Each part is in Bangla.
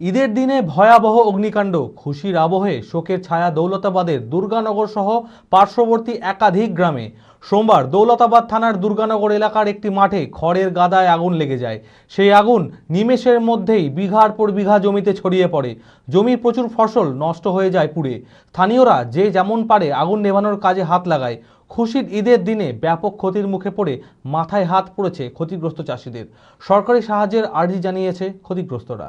ঈদের দিনে ভয়াবহ অগ্নিকাণ্ড, খুশির আবহে শোকের ছায়া দৌলতাবাদের দুর্গানগর সহ পার্শ্ববর্তী একাধিক গ্রামে। সোমবার দৌলতাবাদ থানার দুর্গানগর এলাকার একটি মাঠে খড়ের গাদায় আগুন লেগে যায়। সেই আগুন নিমেষের মধ্যেই বিঘার পর বিঘা জমিতে ছড়িয়ে পড়ে। জমির প্রচুর ফসল নষ্ট হয়ে যায় পুড়ে। স্থানীয়রা যে যেমন পারে আগুন নেভানোর কাজে হাত লাগায়। খুশির ঈদের দিনে ব্যাপক ক্ষতির মুখে পড়ে মাথায় হাত পড়েছে ক্ষতিগ্রস্ত চাষিদের। সরকারি সাহায্যের আর্জি জানিয়েছে ক্ষতিগ্রস্তরা।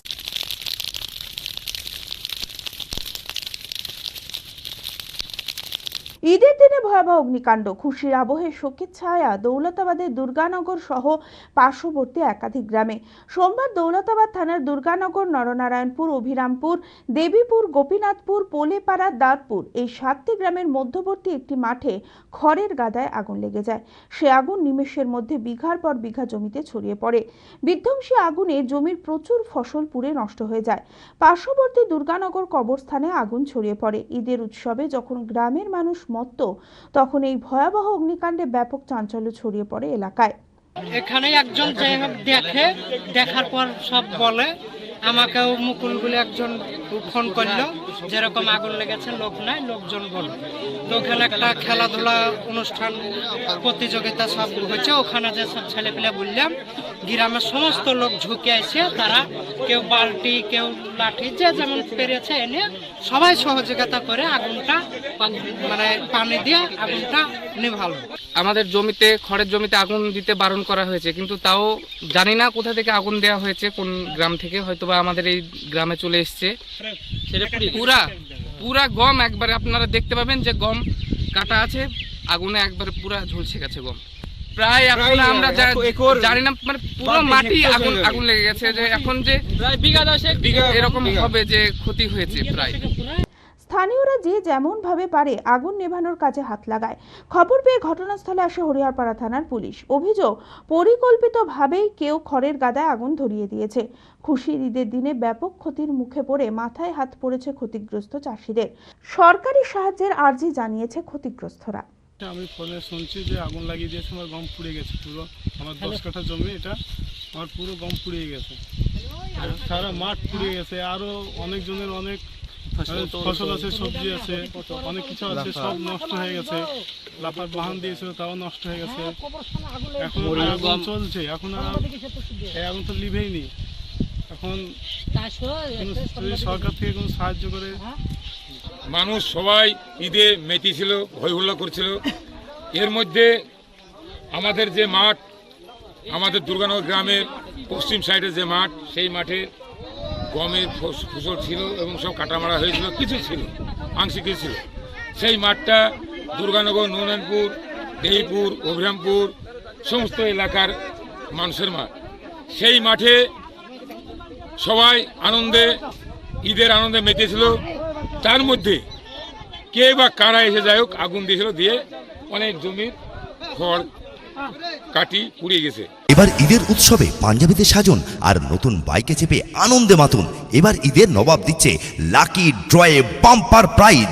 ঈদের দিনে ভয়াবহ অগ্নিকাণ্ড, খুশির আবহে শোকের ছায়া, দৌলতাবাদের দুর্গানগর সহ পার্শ্ববর্তী একাধিক গ্রামে। সোমবার দৌলতাবাদ থানার দুর্গানগর, নরনারায়ণপুর, অভিরামপুর, দেবীপুর, গোপীনাথপুর, পোলেপাড়া, দাঁতপুর এই সাতটি গ্রামের মধ্যবর্তী একটি মাঠে খড়ের গাদায় আগুন লেগে যায়। সে আগুন নিমেষের মধ্যে বিঘার পর বিঘা জমিতে ছড়িয়ে পড়ে। বিধ্বংসী আগুনে জমির প্রচুর ফসল পুড়ে নষ্ট হয়ে যায়। পার্শ্ববর্তী দুর্গানগর কবরস্থানে আগুন ছড়িয়ে পড়ে। ঈদের উৎসবে যখন গ্রামের মানুষ মত্ত। তখন এই ভয়াবহ অগ্নিকাণ্ডে ব্যাপক চাঞ্চল্য ছড়িয়ে পড়ে এলাকায়। এখানে একজন দেখে, দেখার পর সব বলে। আমাকেও মুকুল বলে একজন ফোন করল, যেরকম আগুন লেগেছে, লোক নাই, লোকজন বলে। তো ওখানে একটা খেলাধুলা অনুষ্ঠান, প্রতিযোগিতা সব হয়েছে। ওখানে যে সব ছেলেপিলে বললাম গ্রামের সমস্ত লোক ঝুঁকে এসে তারা কেউ বালতি কেউ লাঠি যে যেমন পেরেছে এনে সবাই সহযোগিতা করে আগুনটা মানে পানি দিয়ে আগুনটা নেভালো। আমাদের জমিতে খড়ের জমিতে আগুন দিতে বারণ করা হয়েছে কিন্তু তাও জানি না কোথা থেকে আগুন দেওয়া হয়েছে কোন গ্রাম থেকে হয়তোবা আমাদের এই গ্রামে চলে এসছে। পুরা পুরা গম একবারে আপনারা দেখতে পাবেন যে গম কাটা আছে আগুনে একবারে পুরা ঝলসে গেছে গম। প্রায় এখন আমরা জানি না মানে পুরো মাটি আগুন আগুন লেগে গেছে যে এখন যে বিঘা দশেক এরকম হবে যে ক্ষতি হয়েছে প্রায়। স্থানীয়রা যে যেমন ভাবে পারে আগুন নেভানোর কাজে হাত লাগায়। খবর পেয়ে ঘটনাস্থলে আসে হরিহরপাড়া থানার পুলিশ। অভিযোগ পরিকল্পিতভাবেই কেউ খড়ের গাদায় আগুন ধরিয়ে দিয়েছে। খুশির ঈদের দিনে ব্যাপক ক্ষতির মুখে পড়ে মাথায় হাত পড়েছে ক্ষতিগ্রস্ত চাষিদের। সরকারি সাহায্যের আর্জি জানিয়েছে ক্ষতিগ্রস্তরা। আমি ফোনে শুনছি যে আগুন লাগিয়ে দিয়েছে আমার গম পুড়ে গেছে পুরো। আমার দশ কাঠা জমি এটা আমার পুরো গম পুড়িয়ে গেছে। আর সারা মাঠ পুড়িয়ে গেছে আরও অনেক জনের অনেক ফসল আছে সবজি আছে অনেক কিছু আছে সব নষ্ট হয়ে গেছে। লাফার বাহান দিয়েছিল তাও নষ্ট হয়ে গেছে। এখন আগুন চলছে এখন আগুন তো লিভেই নি। এখন সরকার থেকে কোনো সাহায্য করে মানুষ সবাই ঈদে মেতেছিল হই হুল্লা করছিল। এর মধ্যে আমাদের যে মাঠ, আমাদের দুর্গানগর গ্রামের পশ্চিম সাইডে যে মাঠ, সেই মাঠে গমের ফস- ফসল ছিল এবং সব কাটামারা হয়েছিল, কিছু ছিল, আংশিক কিছু ছিল। সেই মাঠটা দুর্গানগর নৌনানপুর দেহিপুর, অভিরামপুর, সমস্ত এলাকার মানুষের মাঠ। সেই মাঠে সবাই আনন্দে, ঈদের আনন্দে মেতেছিল। তার মধ্যে কে বা কারা এসে যাই হোক আগুন দিয়েছিল দিয়ে অনেক জমির খড় কাটি পুড়িয়ে গেছে। এবার ঈদের উৎসবে পাঞ্জাবিতে সাজন আর নতুন বাইকে চেপে আনন্দে মাতুন। এবার ঈদের নবাব দিচ্ছে লাকি ড্রয়ে বাম্পার প্রাইজ।